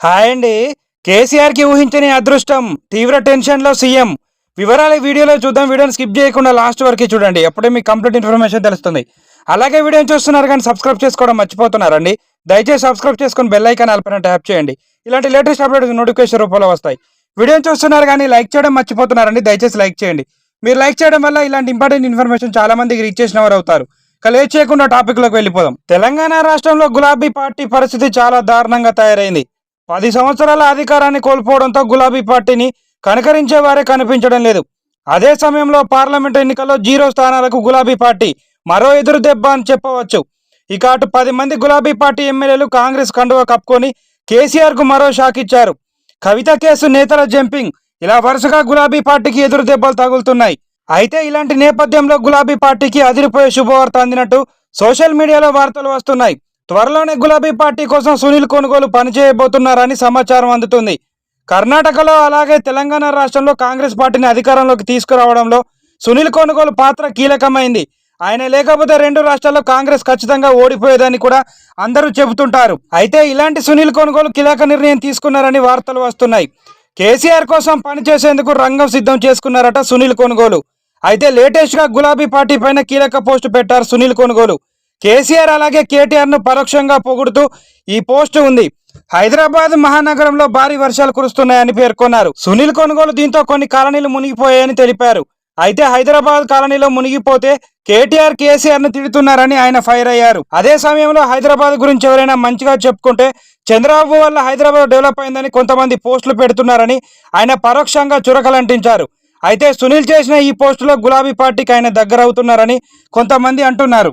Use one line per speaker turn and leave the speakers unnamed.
Hi అండి. కేసీఆర్కి ఊహించని అదృష్టం. తీవ్ర టెన్షన్లో సీఎం. వివరాలు వీడియోలో చూద్దాం. వీడియోని స్కిప్ చేయకుండా లాస్ట్ వరకు చూడండి. అప్పుడే మీకు కంప్లీట్ ఇన్ఫర్మేషన్ తెలుస్తుంది. అలాగే వీడియోని చూస్తున్నారు కానీ సబ్స్క్రైబ్ చేసుకోవడం మర్చిపోతున్నారండి. దయచేసి సబ్స్క్రైబ్ చేసుకొని బెల్ ఐకాన్ అల్పన ట్యాప్ చేయండి. ఇలాంటి లేటెస్ట్ అప్డేట్స్ నోటిఫికేషన్ రూపంలో వస్తాయి. వీడియోని చూస్తున్నారు కానీ లైక్ చేయడం మర్చిపోతున్నారండి. దయచేసి లైక్ చేయండి. మీరు లైక్ చేయడం వల్ల ఇలాంటి ఇంపార్టెంట్ ఇన్ఫర్మేషన్ చాలా మందికి రీచ్ చేసిన వారు అవుతారు. కలే చేయకుండా టాపిక్లోకి వెళ్ళిపోదాం. తెలంగాణ రాష్ట్రంలో గులాబీ పార్టీ పరిస్థితి చాలా దారుణంగా తయారైంది. పది సంవత్సరాల అధికారాన్ని కోల్పోవడంతో గులాబీ పార్టీని కనకరించే వారే కనిపించడం లేదు. అదే సమయంలో పార్లమెంట్ ఎన్నికల్లో జీరో స్థానాలకు గులాబీ పార్టీ మరో ఎదురు దెబ్బ అని చెప్పవచ్చు. ఇక అటు పది మంది గులాబీ పార్టీ ఎమ్మెల్యేలు కాంగ్రెస్ కండువా కప్పుకొని కేసీఆర్కు మరో షాక్ ఇచ్చారు. కవిత కేసు నేతల జంపింగ్. ఇలా వరుసగా గులాబీ పార్టీకి ఎదురు దెబ్బలు తగులుతున్నాయి. అయితే ఇలాంటి నేపథ్యంలో గులాబీ పార్టీకి అదిరిపోయే శుభవార్త అందినట్టు సోషల్ మీడియాలో వార్తలు వస్తున్నాయి. త్వరలోనే గులాబీ పార్టీ కోసం సునీల్ కొనుగోలు పనిచేయబోతున్నారని సమాచారం అందుతుంది. కర్ణాటకలో అలాగే తెలంగాణ రాష్ట్రంలో కాంగ్రెస్ పార్టీని అధికారంలోకి తీసుకురావడంలో సునీల్ కొనుగోలు పాత్ర కీలకమైంది. ఆయన లేకపోతే రెండు రాష్ట్రాల్లో కాంగ్రెస్ ఖచ్చితంగా ఓడిపోయేదని కూడా అందరూ చెబుతుంటారు. అయితే ఇలాంటి సునీల్ కొనుగోలు కీలక నిర్ణయం తీసుకున్నారని వార్తలు వస్తున్నాయి. కేసీఆర్ కోసం పనిచేసేందుకు రంగం సిద్ధం చేసుకున్నారట సునీల్ కొనుగోలు. అయితే లేటెస్ట్గా గులాబీ పార్టీ పైన కీలక పోస్టు పెట్టారు సునీల్ కొనుగోలు. కేసీఆర్ అలాగే కేటీఆర్ను పరోక్షంగా పొగుడుతూ ఈ పోస్టు ఉంది. హైదరాబాద్ మహానగరంలో భారీ వర్షాలు కురుస్తున్నాయని పేర్కొన్నారు. సునీల్ కొనుగోలు దీంతో కొన్ని కాలనీలు మునిగిపోయాయని తెలిపారు. అయితే హైదరాబాద్ కాలనీలో మునిగిపోతే కేటీఆర్ కేసీఆర్ను తిడుతున్నారని ఆయన ఫైర్ అయ్యారు. అదే సమయంలో హైదరాబాద్ గురించి ఎవరైనా మంచిగా చెప్పుకుంటే చంద్రబాబు వల్ల హైదరాబాద్ డెవలప్ అయిందని కొంతమంది పోస్టులు పెడుతున్నారని ఆయన పరోక్షంగా చురకలంటించారు. అయితే సునీల్ చేసిన ఈ పోస్టులో గులాబీ పార్టీకి ఆయన దగ్గర అవుతున్నారని కొంతమంది అంటున్నారు.